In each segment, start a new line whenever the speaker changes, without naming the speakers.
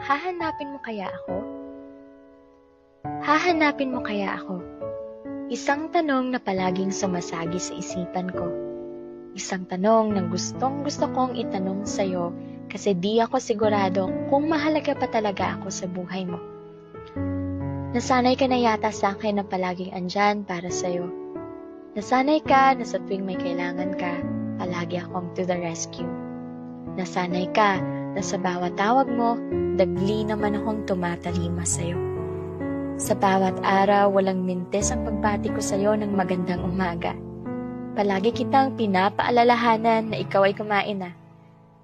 Hahanapin mo kaya ako? Hahanapin mo kaya ako? Isang tanong na palaging sumasagi sa isipan ko. Isang tanong na gustong gusto kong itanong sa'yo kasi di ako sigurado kung mahalaga pa talaga ako sa buhay mo. Nasanay ka na yata sa akin na palaging andyan para sa'yo. Nasanay ka na sa tuwing may kailangan ka, palagi akong to the rescue. Nasanay ka na sa bawat tawag mo, dagli naman akong tumatalima sa'yo. Sa bawat araw, walang mintes ang pagbati ko sa'yo ng magandang umaga. Palagi kitang pinapaalalahanan na ikaw ay kumain na.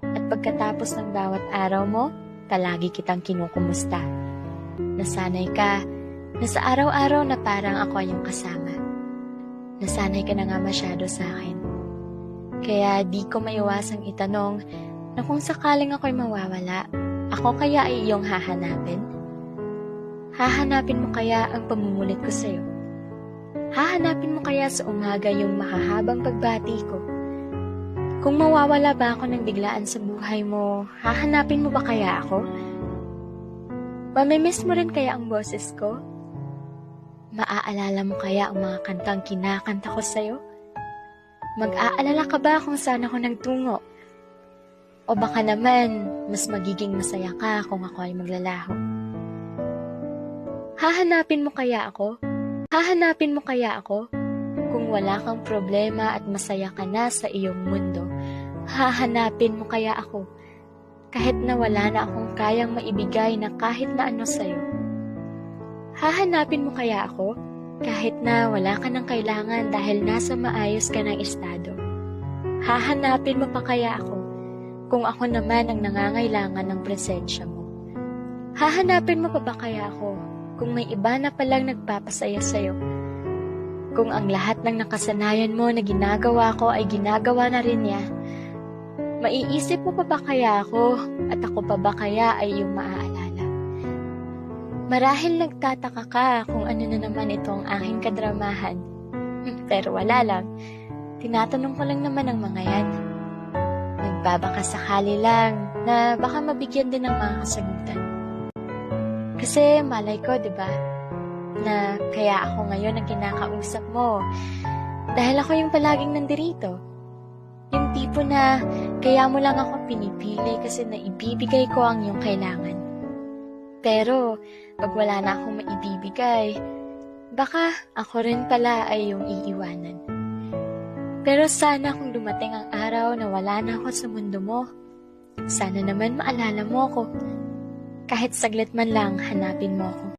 At pagkatapos ng bawat araw mo, palagi kitang kinukumusta. Nasanay ka na sa araw-araw na parang ako ay iyong kasama. Nasanay ka na nga masyado sa akin. Kaya di ko maiwasang itanong na kung sakaling ako'y mawawala, ako kaya ay iyong hahanapin? Hahanapin mo kaya ang pamumulit ko sa'yo? Hahanapin mo kaya sa umaga yung mahahabang pagbati ko? Kung mawawala ba ako ng biglaan sa buhay mo, hahanapin mo ba kaya ako? Mamimiss mo rin kaya ang boses ko? Maaalala mo kaya ang mga kantang kinakanta ko sa'yo? Mag-aalala ka ba kung saan ako nagtungo? O baka naman, mas magiging masaya ka kung ako ay maglalaho. Hahanapin mo kaya ako? Hahanapin mo kaya ako? Kung wala kang problema at masaya ka na sa iyong mundo, hahanapin mo kaya ako? Kahit na wala na akong kayang maibigay na kahit na ano sa'yo. Hahanapin mo kaya ako? Kahit na wala ka ng kailangan dahil nasa maayos ka ng estado. Hahanapin mo pa kaya ako? Kung ako naman ang nangangailangan ng presensya mo. Hahanapin mo pa ba kaya ako kung may iba na palang nagpapasaya sa'yo? Kung ang lahat ng nakasanayan mo na ginagawa ko ay ginagawa na rin niya, maiisip mo pa ba kaya ako at ako pa ba kaya ay iyong maaalala? Marahil nagtataka ka kung ano na naman itong aking kadramahan. Pero wala lang. Tinatanong ko lang naman ang mga yan nagbabaka sakali lang na baka mabigyan din ng mga kasagutan. Kasi malay ko, di ba, na kaya ako ngayon ang kinakausap mo dahil ako yung palaging nandirito. Yung tipo na kaya mo lang ako pinipili kasi naibibigay ko ang iyong kailangan. Pero pag wala na akong maibibigay, baka ako rin pala ay yung iiwanan. Pero sana kung dumating ang araw na wala na ako sa mundo mo, sana naman maalala mo ako. Kahit saglit man lang, hanapin mo ako.